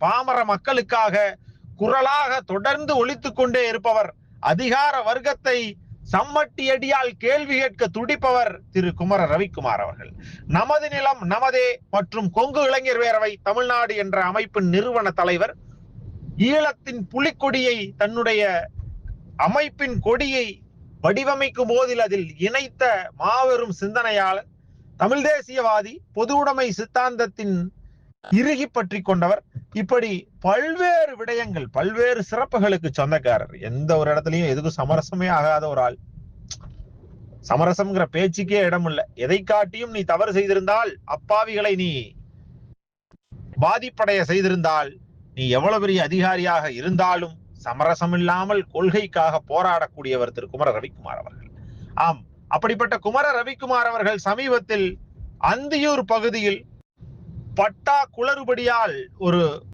பாமர மக்களுக்காக குரலாக தொடர்ந்து ஒழித்து கொண்டே இருப்பவர் அதிகார வர்க்கத்தை சம்மட்டியடியால் கேள்வி கேட்க துடிப்பவர் திரு குமர ரவிக்குமார் அவர்கள். நமது நிலம் நமதே மற்றும் கொங்கு இளைஞர் பேரவை தமிழ்நாடு என்ற அமைப்பின் நிறுவன தலைவர். ஈழத்தின் புலிக்கொடியை தன்னுடைய அமைப்பின் கொடியை வடிவமைக்கும் போதில் அதில் இணைத்த மாபெரும் சிந்தனையாளர் தமிழ் தேசியவாதி பொது உடைமை சித்தாந்தத்தின் இறுகி பற்றி கொண்டவர். இப்படி பல்வேறு விடயங்கள் பல்வேறு சிறப்புகளுக்கு சொந்தக்காரர். எந்த ஒரு இடத்துலயும் எதுக்கும் சமரசமே ஆகாத ஒரு ஆள். சமரசம்ங்கிற பேச்சுக்கே இடம் இல்ல எதை காட்டியும் நீ தவறு செய்திருந்தால் அப்பாவிகளை நீ பாதிப்படைய செய்திருந்தால் நீ எவ்வளவு பெரிய அதிகாரியாக இருந்தாலும் சமரசம் இல்லாமல் கொள்கைக்காக போராடக்கூடியவர் திரு. குமர ரவிக்குமார் அவர்கள். ஆம் அப்படிப்பட்ட குமர ரவிக்குமார் அவர்கள் சமீபத்தில் அந்தியூர் பகுதியில் பட்டா குளறுபடியால் ஒரு